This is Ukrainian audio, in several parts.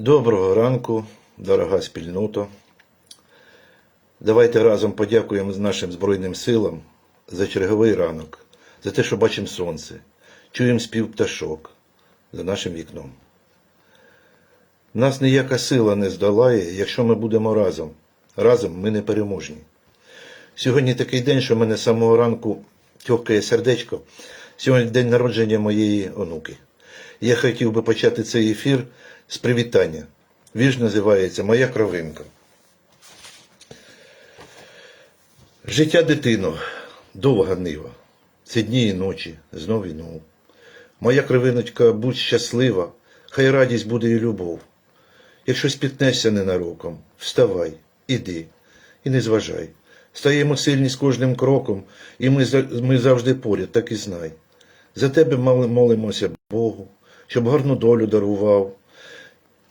Доброго ранку, дорога спільнота. Давайте разом подякуємо нашим Збройним силам за черговий ранок, за те, що бачимо сонце, чуємо спів пташок за нашим вікном. Нас ніяка сила не здолає, якщо ми будемо разом. Разом ми не переможні. Сьогодні такий день, що в мене з самого ранку тьохкає сердечко. Сьогодні день народження моєї онуки. Я хотів би почати цей ефір з привітання. Вірш називається Моя кровинка. Життя дитино, довга нива. Це дні і ночі, знов і знов. Моя кровиночка, будь щаслива, хай радість буде і любов. Якщо спітнешся ненароком, вставай, іди і не зважай. Стаємо сильні з кожним кроком, і ми, ми завжди поряд, так і знай. За тебе молимося Богу, щоб гарну долю дарував.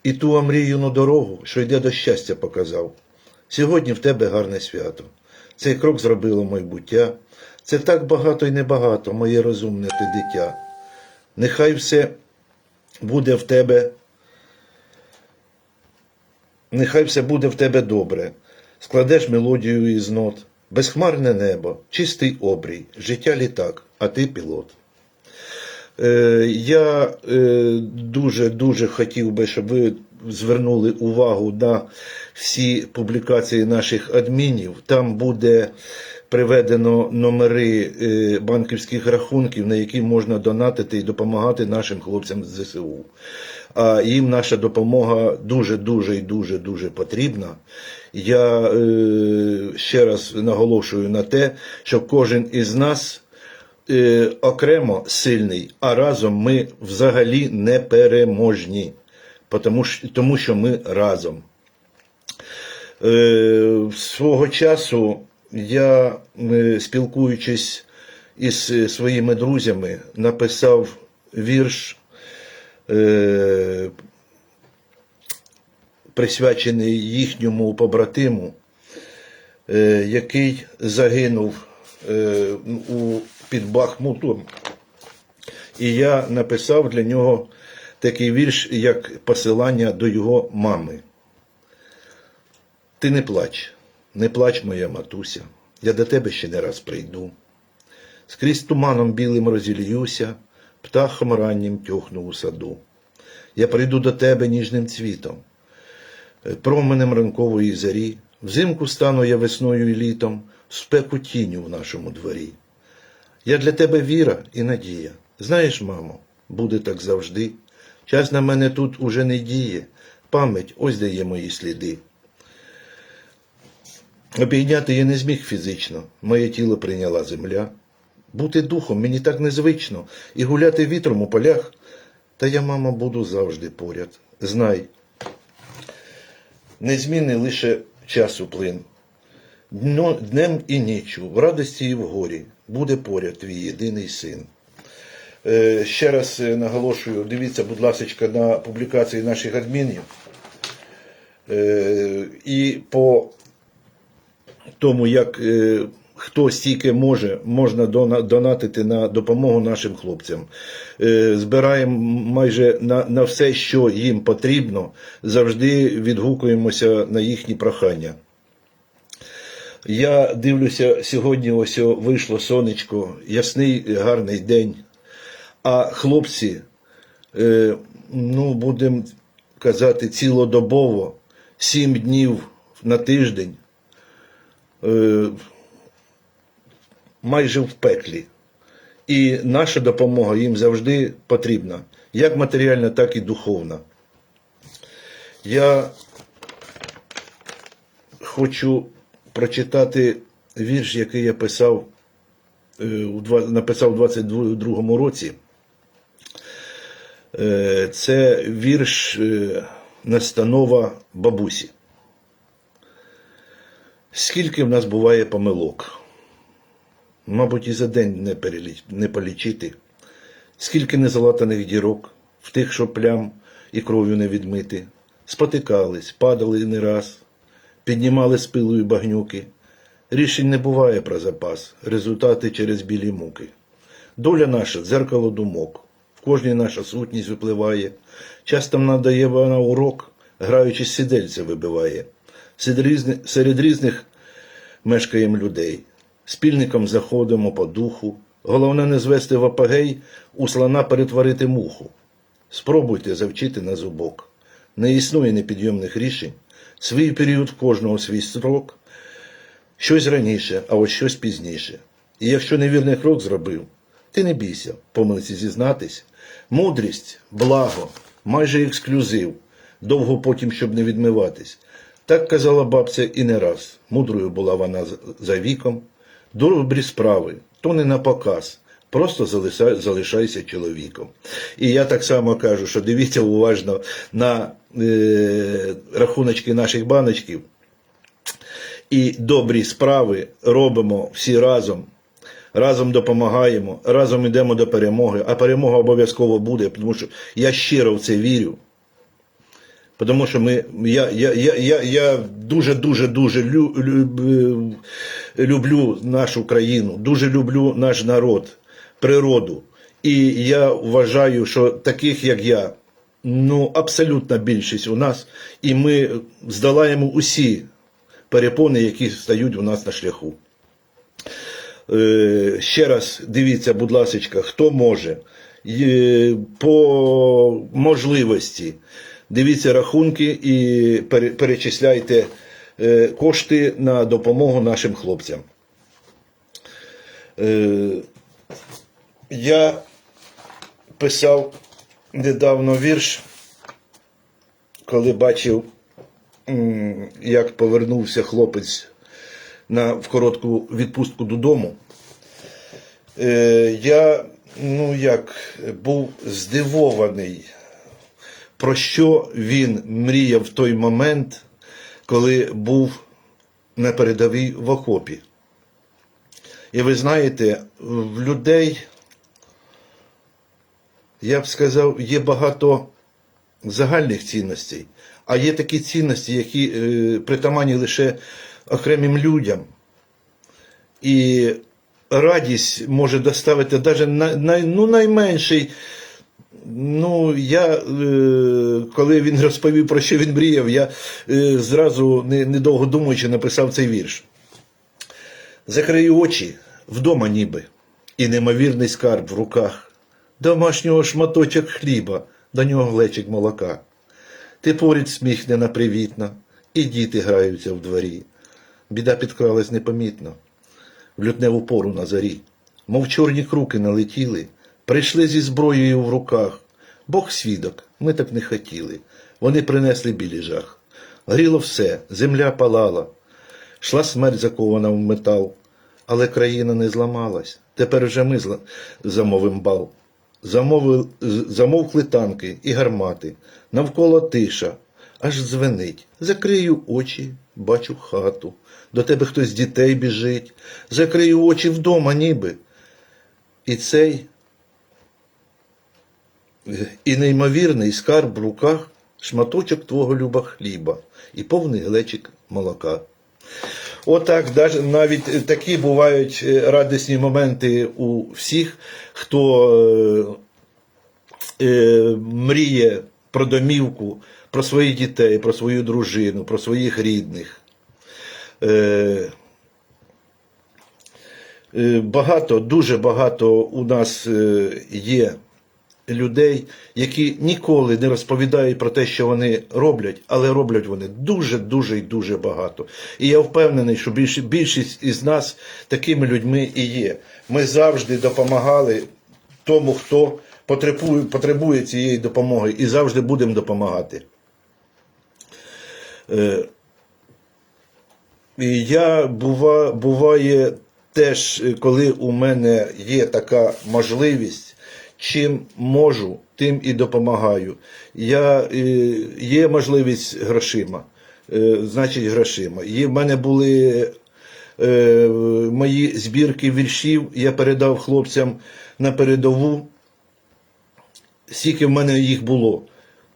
І ту омріяну дорогу, що йде до щастя, показав. Сьогодні в тебе гарне свято. Цей крок зробило майбуття. Це так багато і небагато, моє розумне ти дитя. Нехай все буде в тебе Нехай все буде в тебе добре. Складеш мелодію із нот, безхмарне небо, чистий обрій, життя літак, а ти пілот. Е, я дуже-дуже хотів би, щоб ви звернули увагу на всі публікації наших адмінів. Там буде приведено номери е, банківських рахунків, на які можна донатити і допомагати нашим хлопцям з ЗСУ. А їм наша допомога дуже, дуже і дуже дуже потрібна. Я е, ще раз наголошую на те, що кожен із нас е, окремо сильний, а разом ми взагалі не переможні, тому тому що ми разом. Е, свого часу я, е, спілкуючись із е, своїми друзями, написав вірш, е, присвячений їхньому побратиму, е, який загинув у, під Бахмутом. І я написав для нього такий вірш, як посилання до його мами. Ти не плач, не плач, моя матуся, я до тебе ще не раз прийду. Скрізь туманом білим розілюся, птахом раннім тьохну у саду. Я прийду до тебе ніжним цвітом, променем ранкової зарі. Взимку стану я весною і літом, в спеку тіню в нашому дворі. Я для тебе віра і надія. Знаєш, мамо, буде так завжди. Час на мене тут уже не діє. Пам'ять ось де є мої сліди. Обійняти я не зміг фізично, моє тіло прийняла земля. Бути духом мені так незвично, і гуляти вітром у полях. Та я, мама, буду завжди поряд. Знай, незмінний лише часу плин. Днем і ніччю, в радості і в горі, буде поряд твій єдиний син. Е, Ще раз е, наголошую, дивіться, будь ласка, на публікації наших адмінів. Е, І по тому, як хто стільки може, можна донатити на допомогу нашим хлопцям. Збираємо майже на, на все, що їм потрібно, завжди відгукуємося на їхні прохання. Я дивлюся, сьогодні ось вийшло сонечко, ясний гарний день. А хлопці, е, ну, будемо казати, цілодобово, сім днів на тиждень, е, майже в пеклі. І наша допомога їм завжди потрібна, як матеріальна, так і духовна. Я хочу прочитати вірш, який я писав, е, написав у 22-му році. Е, Це вірш е, настанова бабусі. Скільки в нас буває помилок? Мабуть, і за день не, переліч, не полічити. Скільки незалатаних дірок, в тих, що плям і кров'ю не відмити. Спотикались, падали не раз, піднімали з пилою багнюки. Рішень не буває про запас, результати через білі муки. Доля наша дзеркало думок, в кожній наша сутність випливає. Часто нам дає вона урок, граючись сидельця вибиває. Серед різних, мешкаємо людей. Спільником заходимо по духу. Головне не звести в апогей, у слона перетворити муху. Спробуйте завчити на зубок. Не існує непідйомних рішень. Свій період кожного свій строк. Щось раніше, а от щось пізніше. І якщо невірний крок зробив, ти не бійся, помилці зізнатись. Мудрість, благо, майже ексклюзив, довго потім, щоб не відмиватись. Так казала бабця і не раз. Мудрою була вона за віком. Добрі справи, то не на показ. Просто залишай- залишайся чоловіком. І я так само кажу, що дивіться уважно на е, рахуночки наших баночків і добрі справи робимо всі разом. Разом допомагаємо, разом йдемо до перемоги, а перемога обов'язково буде, тому що я щиро в це вірю. Тому що ми, я, я, я, я, я дуже, дуже, е, люблю нашу країну, дуже люблю наш народ, природу. І я вважаю, що таких, як я, ну, абсолютна більшість у нас, і ми здолаємо усі перепони, які стають у нас на шляху. Е, Ще раз дивіться, будь ласка, хто може Є- по можливості. Дивіться рахунки і перечисляйте е, кошти на допомогу нашим хлопцям. Я писав недавно вірш, коли бачив, як повернувся хлопець на, в коротку відпустку додому. Е, я, ну як, був здивований, про що він мріяв в той момент, коли був на передовій в окопі. І ви знаєте, в людей, я б сказав, є багато загальних цінностей, а є такі цінності, які е, притаманні лише окремим людям. І радість може доставити навіть на, на, ну, найменший. Ну, я, е, коли він розповів, про що він мріяв, я е, зразу, не- недовго думаючи, написав цей вірш. Закрию очі вдома ніби, і немовірний скарб в руках, домашнього шматочок хліба, до нього глечик молока. Ти поряд сміхнена привітна, і діти граються в дворі. Біда підкралась непомітно, в лютневу пору на зорі. Мов чорні круки налетіли, прийшли зі зброєю в руках. Бог свідок, ми так не хотіли. Вони принесли білий жах. Горіло все, земля палала, Шла смерть закована в метал, але країна не зламалась. Тепер вже ми замовим бал. Замовили, замовкли танки і гармати, навколо тиша, аж дзвенить. Закрию очі, бачу хату. До тебе хтось з дітей біжить. Закрию очі вдома, ніби. І цей і неймовірний скарб в руках шматочок твого люба хліба і повний глечик молока. Отак, навіть такі бувають е, радісні моменти у всіх, хто е, е, мріє про домівку, про своїх дітей, про свою дружину, про своїх рідних. Е, е, Багато, дуже багато у нас е, є людей, які ніколи не розповідають про те, що вони роблять, але роблять вони дуже, дуже і дуже багато. І я впевнений, що більшість із нас такими людьми і є. Ми завжди допомагали тому, хто потребує, потребує цієї допомоги, і завжди будемо допомагати. Е, і я бува, буває теж, коли у мене є така можливість, чим можу, тим і допомагаю. Я, е, є можливість грошима, е, значить грошима. Є, в мене були е, мої збірки віршів, я передав хлопцям на передову, скільки в мене їх було.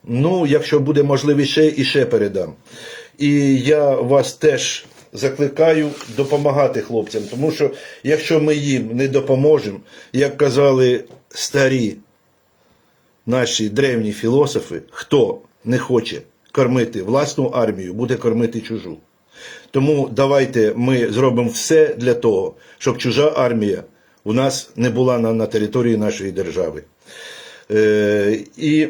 Ну, якщо буде можливість ще і ще передам. І я вас теж закликаю допомагати хлопцям, тому що якщо ми їм не допоможемо, як казали старі наші древні філософи, хто не хоче кормити власну армію, буде кормити чужу. Тому давайте ми зробимо все для того, щоб чужа армія у нас не була на, на території нашої держави. Е, і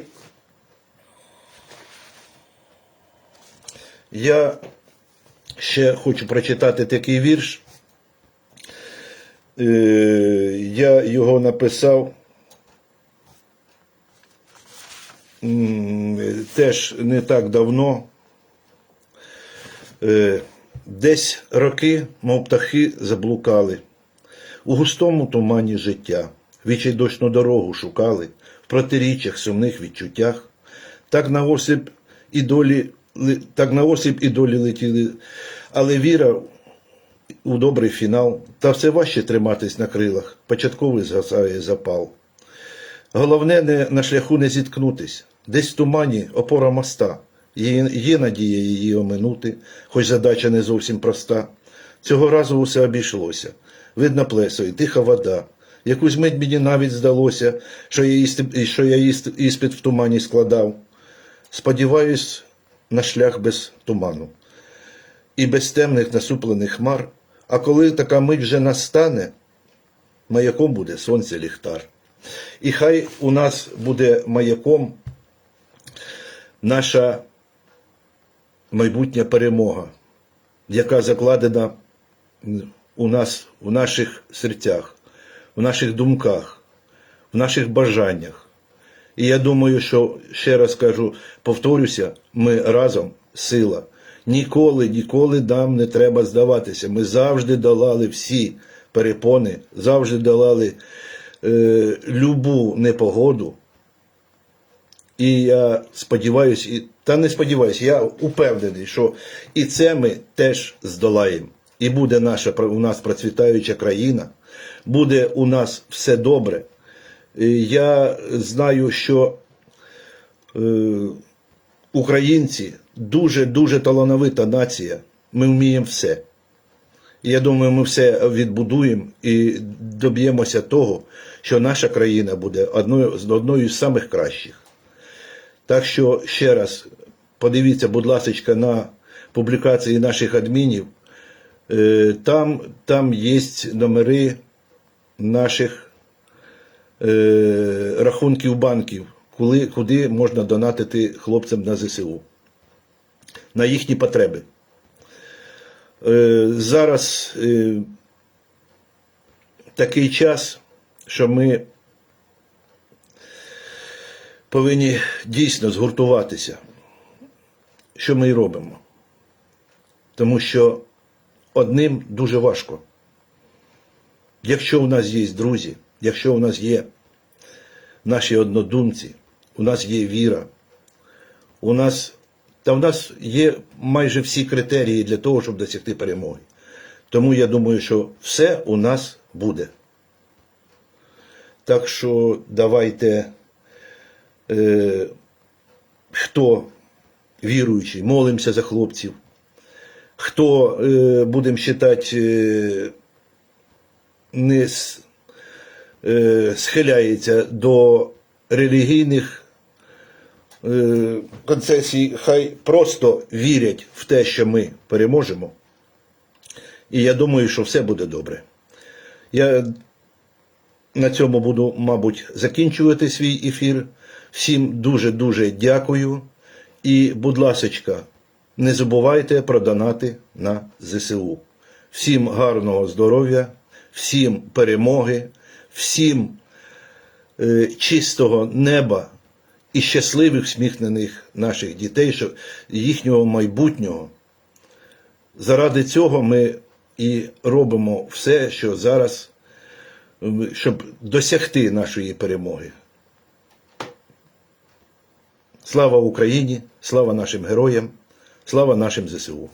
я ще хочу прочитати такий вірш. Е, я його написав теж не так давно. Е, Десь роки, мов птахи, заблукали. У густому тумані життя, відчайдочну дорогу шукали, в протиріччях, сумних відчуттях. Так на осіб і долі, так на осіб і долі летіли, але віра у добрий фінал, та все важче триматись на крилах, початковий згасає запал. Головне не на шляху не зіткнутись. Десь в тумані опора моста. Є, є надія її оминути, хоч задача не зовсім проста. Цього разу усе обійшлося. Видно плесо і тиха вода. Якусь мить мені навіть здалося, що я, іспит в тумані складав. Сподіваюсь на шлях без туману і без темних насуплених хмар. А коли така мить вже настане, маяком буде сонце ліхтар. І хай у нас буде маяком наша майбутня перемога, яка закладена у нас, в наших серцях, в наших думках, в наших бажаннях. І я думаю, що ще раз кажу, повторюся, ми разом сила. Ніколи, ніколи нам не треба здаватися. Ми завжди долали всі перепони, завжди долали е, любу непогоду. І я сподіваюся, і, та не сподіваюся, я упевнений, що і це ми теж здолаємо. І буде наша у нас процвітаюча країна, буде у нас все добре. Я знаю, що е, українці дуже-дуже талановита нація. Ми вміємо все. Я думаю, ми все відбудуємо і доб'ємося того, що наша країна буде одною, з- одною з самих кращих. Так що ще раз подивіться, будь ласка, на публікації наших адмінів. Е, Там, там є номери наших е, рахунків банків, коли, куди можна донатити хлопцям на ЗСУ, на їхні потреби. Е, Зараз е, такий час, що ми повинні дійсно згуртуватися, що ми і робимо. Тому що одним дуже важко. Якщо у нас є друзі, якщо у нас є наші однодумці, у нас є віра, у нас, та в нас є майже всі критерії для того, щоб досягти перемоги. Тому я думаю, що все у нас буде. Так що давайте, е, хто віруючий, молимося за хлопців, хто, е, будемо вважати, е, не с- е, схиляється до релігійних е, концесій, хай просто вірять в те, що ми переможемо. І я думаю, що все буде добре. Я на цьому буду, мабуть, закінчувати свій ефір. Всім дуже-дуже дякую. І, будь ласочка, не забувайте про донати на ЗСУ. Всім гарного здоров'я, всім перемоги, всім е, чистого неба і щасливих, сміхнених наших дітей, що їхнього майбутнього. Заради цього ми і робимо все, що зараз, щоб досягти нашої перемоги. Слава Україні, слава нашим героям, слава нашим ЗСУ.